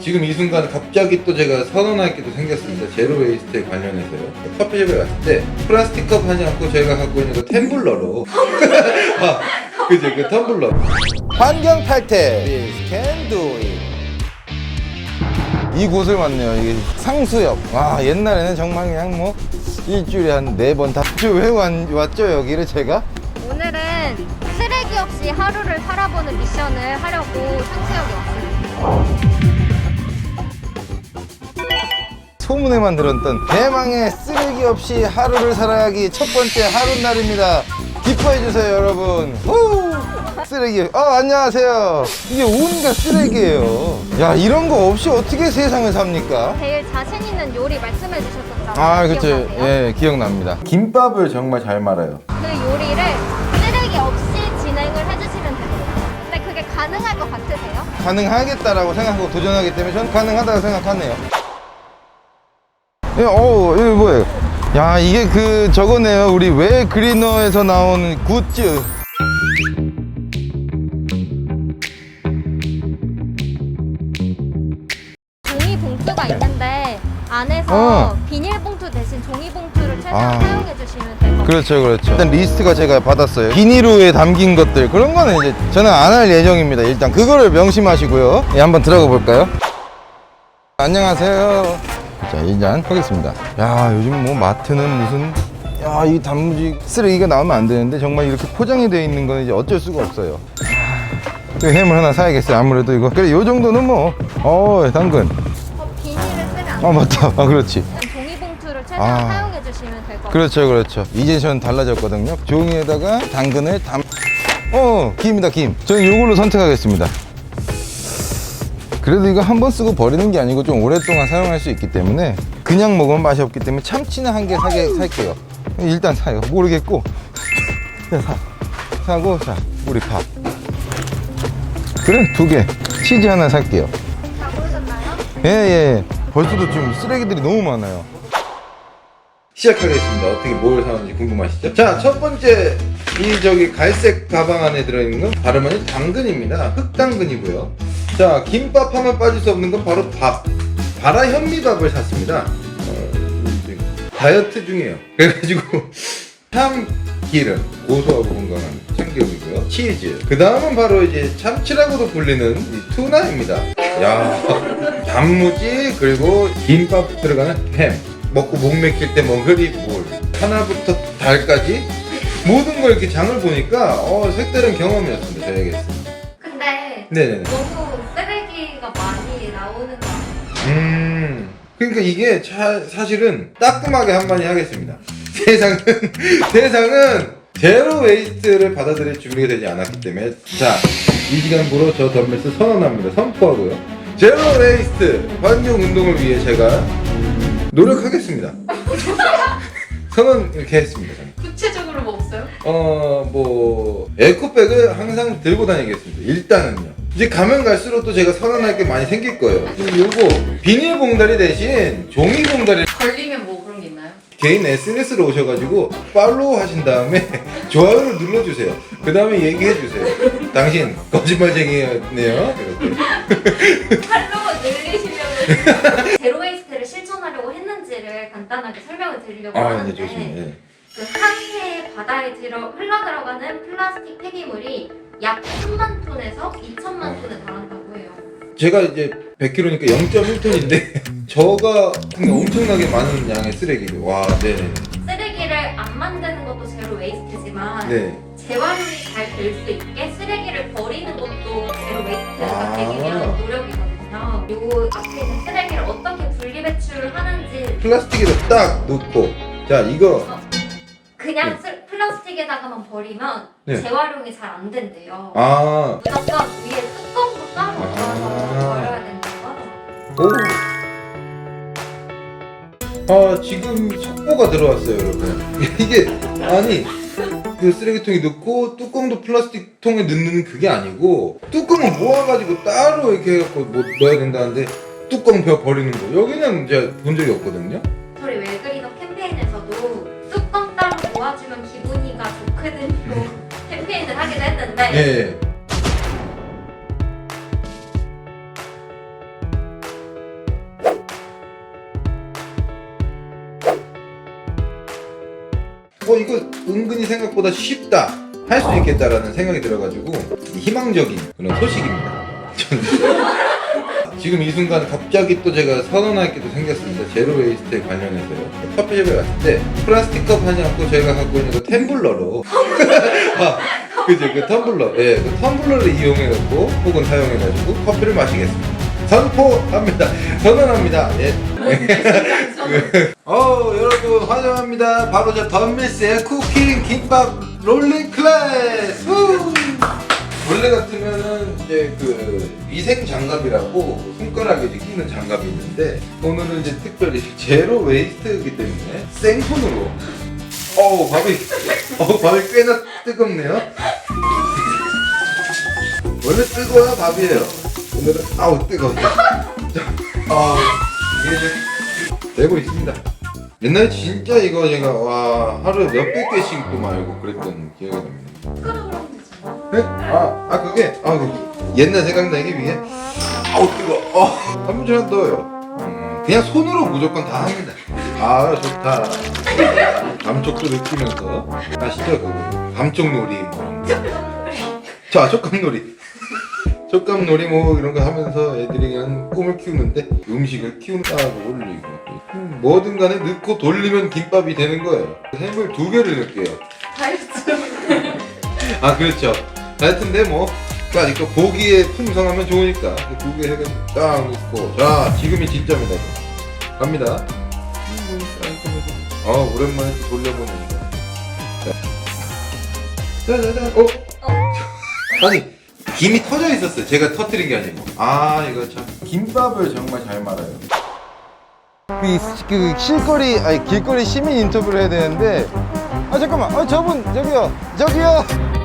지금 이 순간 갑자기 또 제가 선언할 게 또 생겼습니다. 제로 웨이스트에 관련해서요. 커피숍에 갔을 때 플라스틱 컵 하지 않고 저희가 갖고 있는 거 텀블러로. 아, 그죠, 그 텀블러. 환경 탈퇴. This can do it. 이 곳을 왔네요. 이게 상수역. 와, 옛날에는 정말 그냥 뭐 일주일에 한 네 번 다. 왜 왔, 왔죠, 여기를 제가? 오늘은 쓰레기 없이 하루를 살아보는 미션을 하려고 소문에만 들었던 대망의 쓰레기 없이 하루를 살아가기 첫 번째 하루 날입니다. 기뻐해 주세요, 여러분. 후! 쓰레기. 어, 안녕하세요. 이게 온갖 쓰레기예요. 야, 이런 거 없이 어떻게 세상을 삽니까? 제일 자신 있는 요리 말씀해 주셨었잖아요. 아. 기억나세요? 예, 기억납니다. 김밥을 정말 잘 말아요. 그 요리를 쓰레기 없이 진행을 해주시면 됩니다. 근데 그게 가능할 것 같으세요? 가능하겠다라고 생각하고 도전하기 때문에 저는 가능하다고 생각하네요. 예, 어우, 이거 뭐예요? 야, 이게 그 저거네요. 우리 왜 그리너에서 나오는 굿즈. 종이 봉투가 있는데 안에서 어. 비닐봉투 대신 종이 봉투를 최대한 아. 사용해 주시면 될 것 같아요. 그렇죠, 그렇죠. 일단 리스트가 제가 받았어요. 비닐후에 담긴 것들 그런 거는 이제 저는 안 할 예정입니다. 일단 그거를 명심하시고요. 예, 한번 들어가 볼까요? 안녕하세요. 자, 일단 하겠습니다. 야, 요즘 뭐 마트는 무슨 야, 이 단무지 쓰레기가 나오면 안 되는데 정말 이렇게 포장이 되어 있는 건 이제 어쩔 수가 없어요. 아, 그 햄을 하나 사야겠어요. 아무래도 이거. 그래, 요 정도는 뭐, 어, 당근. 어, 비닐을 쓰면 안 아, 맞다. 아, 그렇지. 돼요. 종이 봉투를 최대한 아. 사용해 주시면 될 것 같아요. 그렇죠, 그렇죠. 이제 전 달라졌거든요. 종이에다가 당근을 담. 어, 김이다, 김. 저는 요걸로 선택하겠습니다. 그래도 이거 한 번 쓰고 버리는 게 아니고 좀 오랫동안 사용할 수 있기 때문에 그냥 먹으면 맛이 없기 때문에 참치는 한 개 사게 살게요. 일단 사요. 모르겠고. 자, 사. 사고, 자, 우리 밥. 그래, 두 개. 치즈 하나 살게요. 다 보셨나요? 예, 예, 예. 벌써도 좀 쓰레기들이 너무 많아요. 시작하겠습니다. 어떻게 뭘 사는지 궁금하시죠? 자, 첫 번째 이 저기 갈색 가방 안에 들어있는 건 다름 아닌 당근입니다. 흑당근이고요. 자, 김밥 하면 빠질 수 없는 건 바로 밥. 바라 현미밥을 샀습니다. 어, 다이어트 중이에요. 그래가지고 참기름, 고소하고 건강한 참기름이고요. 치즈. 그 다음은 바로 이제 참치라고도 불리는 이 투나입니다. 야, 단무지 그리고 김밥 들어가는 햄. 먹고 목 맥힐 때 먹으리 물. 하나부터 달까지 모든 걸 이렇게 장을 보니까 어, 색다른 경험이었습니다. 저에게. 근데 네네네. 너무 음. 그러니까 이게 차- 사실은 따끔하게 한마디 하겠습니다. 세상은 세상은 제로 웨이스트를 받아들일 준비가 되지 않았기 때문에 자 이 시간부로 저 덤벨스 선언합니다. 선포하고요. 제로 웨이스트 환경 운동을 위해 제가 노력하겠습니다. 선언 이렇게 했습니다. 저는. 구체적으로 뭐 없어요? 어, 뭐, 에코백을 항상 들고 다니겠습니다. 일단은요. 이제 가면 갈수록 또 제가 선언할 게 많이 생길 거예요. 지금 요거, 비닐 봉다리 대신 종이 봉다리 걸리면 뭐 그런 게 있나요? 개인 SNS로 오셔가지고 팔로우 하신 다음에 좋아요를 눌러주세요. 그 다음에 얘기해주세요. 당신 거짓말쟁이네요. 이렇게. 팔로워 늘리시면 제로 웨이스트를 실천하려고 했는지를 간단하게 설명을 드리려고 아, 하는데 네, 좋습니다. 네. 그 한해 바다에 들어 흘러 들어가는 플라스틱 폐기물이 약 3만 톤에서 2천만 톤에 달한다고 해요. 제가 이제 100kg니까 0.1톤인데 저가 엄청나게 많은 양의 쓰레기를 와, 네, 쓰레기를 안 만드는 것도 제로 웨이스트지만 네. 재활용이 잘 될 수 있게 쓰레기를 버리는 것도 제로 웨이스트가 아. 되기 위한 노력이거든요. 요 앞에 있는 쓰레기를 어떻게 분리 배출을 하는지 플라스틱에다 딱 놓고 자 이거 그냥 스- 플라스틱에다가만 버리면 네. 재활용이 잘 안 된대요. 아 무조건 위에 뚜껑도 따로 아. 버려야 된다고 하더라고요. 오. 아 지금 속보가 들어왔어요 여러분 이게 아니 그 쓰레기통에 넣고 뚜껑도 플라스틱 통에 넣는 그게 아니고 뚜껑을 모아가지고 따로 이렇게 해갖고 뭐 넣어야 된다는데 뚜껑 벼 버리는 거 여기는 제가 본 적이 없거든요 저희 웰그리너 캠페인에서도 뚜껑 따로 모아주면 기분이 저희가 보크들로 뭐 캠페인을 하기도 했는데 예, 예. 어 이거 은근히 생각보다 쉽다 할 수 있겠다라는 생각이 들어가지고 희망적인 그런 소식입니다. 지금 이 순간 갑자기 또 제가 선언할 게 또 생겼습니다. 제로 웨이스트에 관련해서요. 커피숍에 갔을 때 플라스틱 컵 하지 않고 저희가 갖고 있는 그 텀블러로 아, 그죠 그 텀블러 예, 그 텀블러를 이용해갖고 혹은 사용해가지고 커피를 마시겠습니다. 선포합니다. 선언합니다. 예. 어 여러분 환영합니다. 바로 저 덤밀스의 쿠킹 김밥 롤링 클래스. 우! 원래 같으면은 이제 그 위생 장갑이라고 손가락에 이제 끼는 장갑이 있는데 오늘은 이제 특별히 제로 웨이스트이기 때문에 생손으로 어우 밥이 어우 밥이 꽤나 뜨겁네요. 원래 뜨거워야 밥이에요. 오늘은 아우 뜨거워. 아 이게 좀 되고 있습니다. 옛날에 진짜 이거 제가 와 하루에 몇백 개씩 또 말고 그랬던 기억이 납니다. 네? 아, 아 그게 아 그, 옛날 생각나기 위해 아우 뜨거. 어, 한문처럼 떠요. 음, 그냥 손으로 무조건 다 합니다. 아 좋다. 감촉도 느끼면서 아시죠 그 감촉놀이 뭐. 자 촉감놀이. 촉감놀이 뭐 이런 거 하면서 애들이 그냥 꿈을 키우는데 음식을 키운다고 올리고 음, 뭐든 간에 넣고 돌리면 김밥이 되는 거예요. 햄을 두 개를 넣을게요. 다이어트. 아 그렇죠. 하여튼데 뭐 그러니까 보기에 풍성하면 좋으니까 두개 해가지고 딱 넣고 자 지금이 진짜입니다. 갑니다. 아 오랜만에 또. 자. 짜자잔. 어? 아니 김이 터져 있었어요. 제가 터뜨린 게 아니고. 아 이거 참 김밥을 정말 잘 말아요. 그, 그 실거리 아니 길거리 시민 인터뷰를 해야 되는데 아 잠깐만 아 저분 저기요 저기요